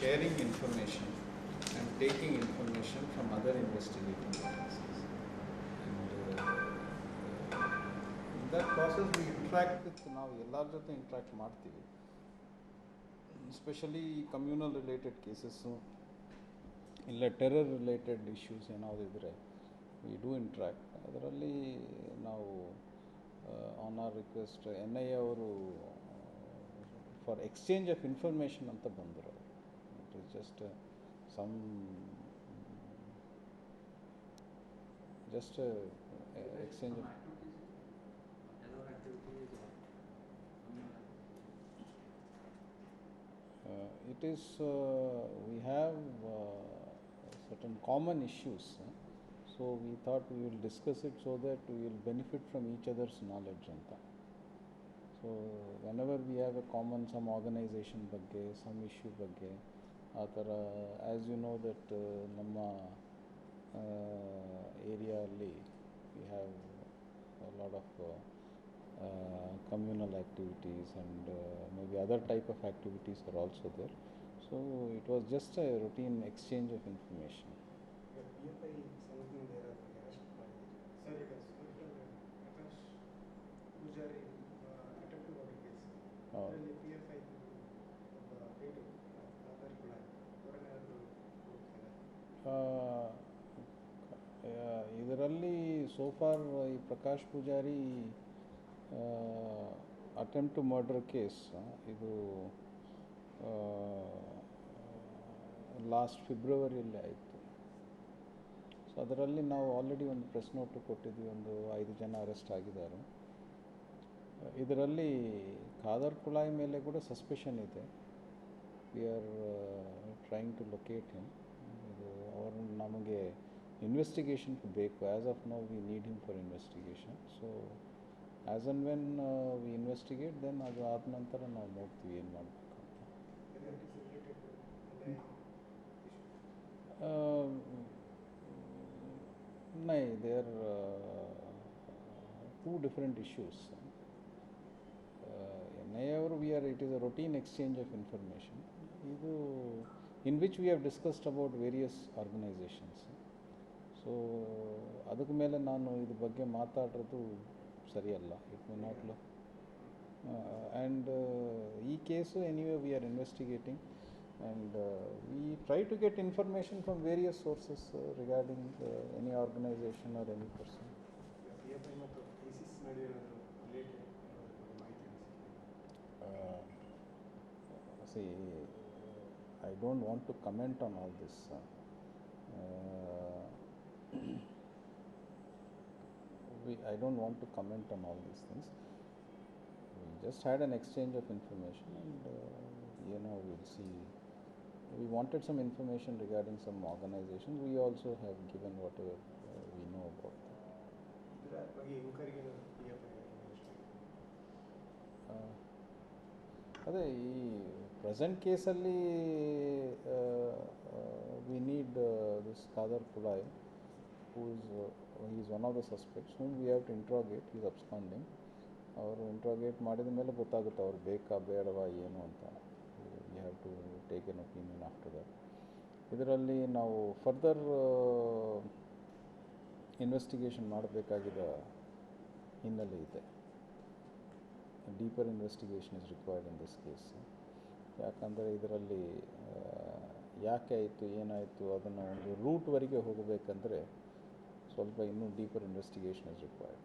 sharing information and taking information from other investigating agencies. And uh, in that process we interact with ನಾವು ಎಲ್ಲರ ಜೊತೆ interact ಮಾಡ್ತೀವಿ. Specially communal related cases ಇಲ್ಲ terror related issues ಏನಾದರೂ ಇದ್ದರೆ we do interact ಅದರಲ್ಲಿ ನಾವು on our request N I A ಅವರು ಫಾರ್ ಎಕ್ಸ್ಚೇಂಜ್ ಆಫ್ ಇನ್ಫಾರ್ಮೇಷನ್ ಅಂತ ಬಂದರು It is just some just exchange of Uh, it is, uh, we have uh, certain common issues. uh, So we thought we will discuss it so that we will benefit from each other's knowledge ಅಂತ so whenever we have a common some organization ಬಗ್ಗೆ some issue ಬಗ್ಗೆ ಆ ಥರ as you know that ನಮ್ಮ ಏರಿಯಾಲ್ಲಿ we have lot of communal activities and uh, maybe other type of activities are also there. So it was just a routine exchange of information. ಈಗ ಇದರಲ್ಲಿ so far ಈ Prakash Poojari attempt to murder case ಇದು last ಫೆಬ್ರವರಿಯಲ್ಲಿ ಆಯಿತು. So ಅದರಲ್ಲಿ ನಾವು already ಒಂದು press note ಕೊಟ್ಟಿದ್ವಿ, ಒಂದು ಐದು ಜನ ಅರೆಸ್ಟ್ ಆಗಿದ್ದಾರೆ. ಇದರಲ್ಲಿ ಖಾದರ್ ಕುಳಾಯಿ ಮೇಲೆ ಕೂಡ ಸಸ್ಪೆಷನ್ ಇದೆ. We are trying to locate him ನಮಗೆ ಇನ್ವೆಸ್ಟಿಗೇಷನ್ ಬೇಕು. As of now we need him for investigation so as and when we investigate then ಅದು ಆದ ನಂತರ ನಾವು ನೋಡ್ತೀವಿ ಏನು ಮಾಡಬೇಕು ಅಂತ. ನೈ there two different issues N I ಅವರು we are it is a routine exchange of information ಇದು in which we have discussed about various organizations. So ಅದಕ್ಕೆ ಮೇಲೆ ನಾನು ಇದ್ರ ಬಗ್ಗೆ ಮಾತಾಡೋದು ಸರಿಯಲ್ಲ it may not low and ಈ case anyway we are investigating and uh, we try to get information from various sources uh, regarding uh, any organization or I don't want to comment on all this. Uh, we, I don't want to comment on all these things. We just had an exchange of information and uh, you know we'll see. We wanted some information regarding some organizations. We also have given whatever uh, we know about that. అదే ఈ present ಕೇಸಲ್ಲಿ we need this Khader Kulai whose is one of the suspects whom we have to interrogate is absconding ಅವರು interrogate ಮಾಡಿದ ಮೇಲೆ ಗೊತ್ತಾಗುತ್ತೆ ಅವ್ರು ಬೇಕಾ, ಬೇಡವಾ, ಏನು ಅಂತ. We have to take an opinion after that ಇದರಲ್ಲಿ ನಾವು ಫರ್ದರ್ ಇನ್ವೆಸ್ಟಿಗೇಷನ್ ಮಾಡಬೇಕಾಗಿದ್ದ ಹಿನ್ನೆಲೆ ಇದೆ. Deeper investigation is required in this case ಯಾಕಂದರೆ ಇದರಲ್ಲಿ ಯಾಕೆ ಆಯಿತು, ಏನಾಯಿತು ಅದನ್ನು ಒಂದು ರೂಟ್ವರೆಗೆ ಹೋಗಬೇಕಂದ್ರೆ ಸ್ವಲ್ಪ ಇನ್ನೂ ಡೀಪರ್ ಇನ್ವೆಸ್ಟಿಗೇಷನ್ ಇಸ್ ರಿಕ್ವೈರ್ಡ್